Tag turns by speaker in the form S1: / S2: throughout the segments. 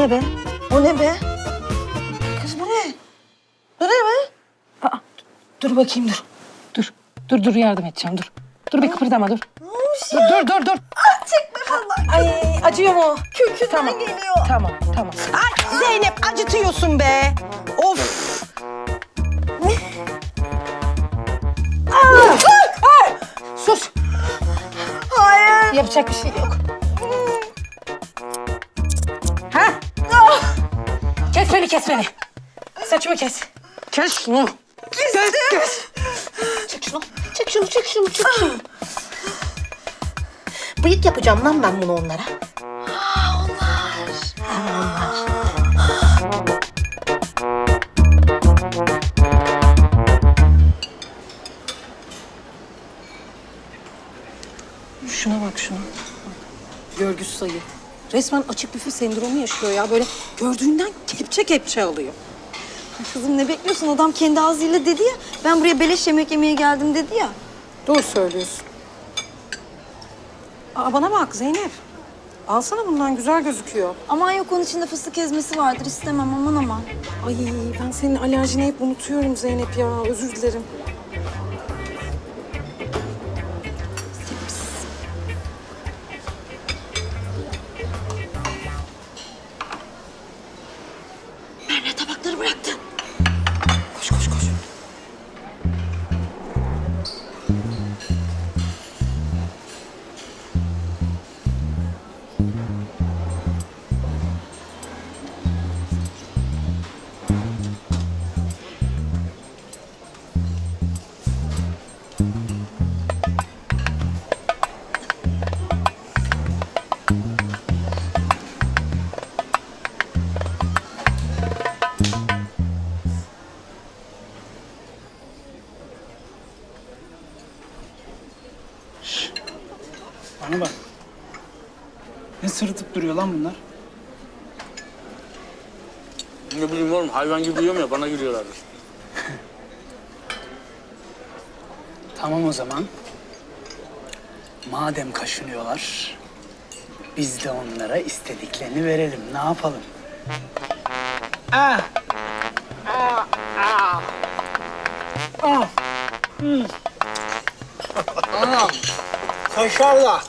S1: Ne be?
S2: O ne be? Kız bu ne? Bu ne be?
S1: Aa, dur bakayım dur. Dur. Dur dur yardım edeceğim dur. Dur bir kıpırdama dur.
S2: Ne olmuş
S1: Dur
S2: ya?
S1: dur dur dur.
S2: Çekme vallahi.
S1: Ay acıyor mu?
S2: Kökünden
S1: Tamam.
S2: geliyor.
S1: Tamam tamam.
S2: Ay Zeynep acıtıyorsun be. Of.
S1: Sus.
S2: Hayır.
S1: Yapacak bir şey yok. Beni kes beni. Saçımı kes. Kes şunu. Kes kes.
S2: Çek şunu. Çek şunu, çek şunu, çek şunu. Bıyık yapacağım lan ben bunu onlara.
S1: Şuna bak şuna. Görgüsü sayı. Resmen açık büfe sendromu yaşıyor ya. Böyle gördüğünden kepçe kepçe alıyor.
S3: Kızım ne bekliyorsun? Adam kendi ağzıyla dedi ya. Ben buraya beleş yemek yemeye geldim dedi ya.
S1: Doğru söylüyorsun. Aa, bana bak Zeynep. Alsana bundan güzel gözüküyor.
S3: Aman yok onun içinde fıstık ezmesi vardır istemem aman aman.
S1: Ay ben senin alerjini hep unutuyorum Zeynep ya. Özür dilerim. Thank you.
S4: Bana bak. Ne sırıtıp duruyor lan bunlar?
S5: Ne bileyim oğlum hayvan gibi yiyorum ya bana gülüyorlar.
S4: Tamam o zaman. Madem kaşınıyorlar, biz de onlara istediklerini verelim. Ne yapalım? Ah! Ah! Ah! Ah! Hmm. Kaşarla.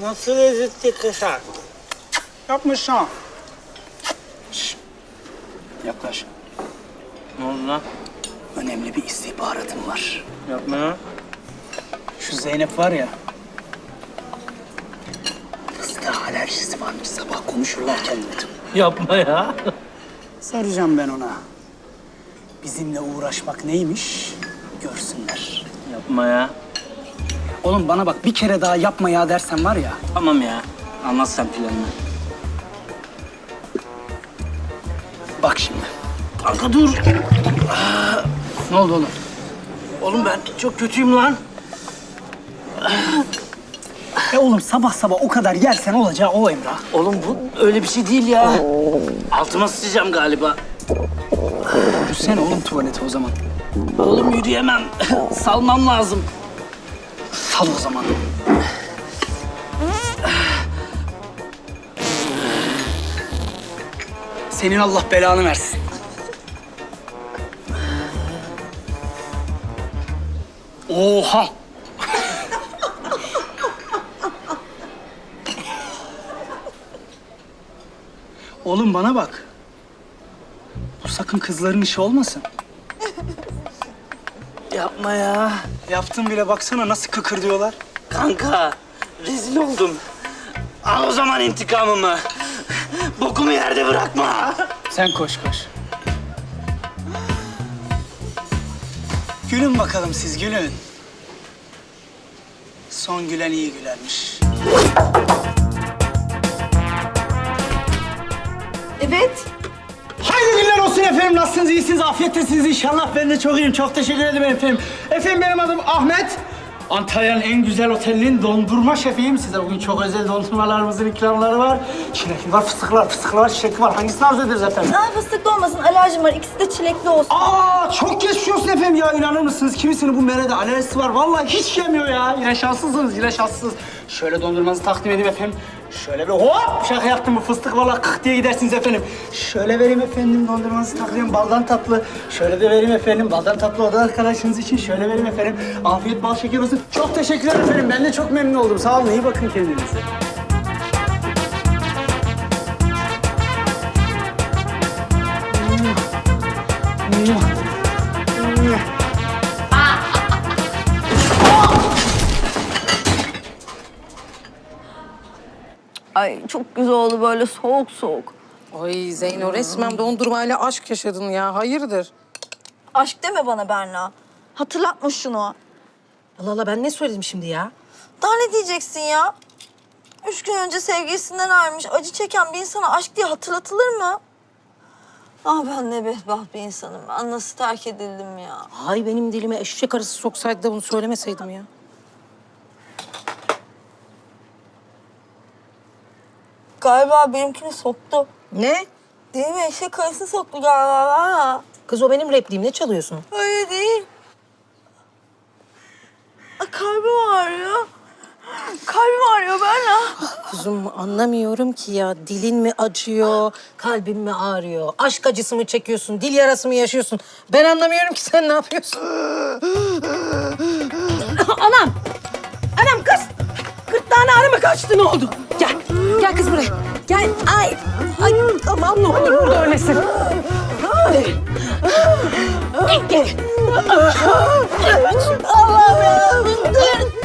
S4: Nasıl lezzetli kaşar. Yapmış ha. Şş. Yaklaş.
S5: Ne oldu lan?
S4: Önemli bir istihbaratım var.
S5: Yapma ya.
S4: Şu Zeynep var ya. Fıstığa alerjisi varmış. Sabah konuşurlarken duydum.
S5: Yapma ya.
S4: Soracağım ben ona. Bizimle uğraşmak neymiş görsünler.
S5: Yapma ya.
S4: Oğlum bana bak bir kere daha yapma ya dersen var ya.
S5: Tamam ya. Anlat sen planını.
S4: Bak şimdi.
S5: Kanka dur.
S4: Ne oldu oğlum?
S5: Oğlum ben çok kötüyüm lan.
S4: E oğlum sabah sabah o kadar yersen olacağı o Emrah.
S5: Oğlum bu öyle bir şey değil ya. Altıma sıçacağım galiba.
S4: Yürüsene oğlum tuvalete o zaman.
S5: Oğlum yürüyemem. Salmam lazım.
S4: Sal o zaman. Senin Allah belanı versin. Oha! Oğlum bana bak. Bu sakın kızların işi olmasın.
S5: Yapma ya.
S4: Yaptım bile baksana nasıl kıkır diyorlar.
S5: Kanka rezil oldum. Al o zaman intikamımı. Bokumu yerde bırakma.
S4: Sen koş koş. Gülün bakalım siz gülün. Son gülen iyi gülermiş.
S3: Evet.
S6: Olsun efendim. Nasılsınız? İyisiniz? Afiyettesiniz inşallah. Ben de çok iyiyim. Çok teşekkür ederim efendim. Efendim benim adım Ahmet. Antalya'nın en güzel otelinin dondurma şefiyim. Size bugün çok özel dondurmalarımızın ikramları var. Çilekli var, fıstıklı var, fıstıklı var, çilekli var. Hangisini arzu ederiz efendim?
S3: Aa fıstıklı olmasın alerjim var. İkisi de çilekli olsun.
S6: Aa çok geçmiş olsun efendim ya. inanır mısınız? Kimisinin bu merede alerjisi var. Vallahi hiç yemiyor ya. Yine şanslısınız, yine şanslısınız. Şöyle dondurmanızı takdim edeyim efendim.
S4: Şöyle bir hop şaka yaptım bu fıstık valla kık diye gidersiniz efendim. Şöyle vereyim efendim dondurmanızı takıyorum baldan tatlı. Şöyle de vereyim efendim baldan tatlı oda arkadaşınız için şöyle vereyim efendim. Afiyet bal şeker olsun. Çok teşekkürler efendim. Ben de çok memnun oldum. Sağ olun iyi bakın kendinize.
S3: Ay çok güzel oldu böyle soğuk soğuk.
S1: Ay Zeyno resmen dondurmayla aşk yaşadın ya. Hayırdır?
S3: Aşk deme bana Berna. Hatırlatma şunu.
S7: Allah Allah ben ne söyledim şimdi ya?
S3: Daha ne diyeceksin ya? Üç gün önce sevgilisinden ayrılmış acı çeken bir insana aşk diye hatırlatılır mı? Ah ben ne bedbaht bir insanım. Ben nasıl terk edildim ya.
S1: Ay benim dilime eşek arısı soksaydı da bunu söylemeseydim ya.
S3: Galiba benimkini soktu.
S1: Ne?
S3: Değil mi? Eşek arısı soktu galiba. Ha.
S1: Kız o benim repliğim. Ne çalıyorsun?
S3: Öyle değil. Ay, kalbim ağrıyor. Kalbim ağrıyor Berna.
S1: Kuzum anlamıyorum ki ya. Dilin mi acıyor, kalbin mi ağrıyor? Aşk acısı mı çekiyorsun, dil yarası mı yaşıyorsun? Ben anlamıyorum ki sen ne yapıyorsun? Anam! Anam kız! Gırtlağına ağrı mı kaçtı ne oldu? Gel, gel kız buraya. Gel, ay! Ay aman ne olur burada ölmesin. Ay. Gel.
S3: Allah'ım. Dur.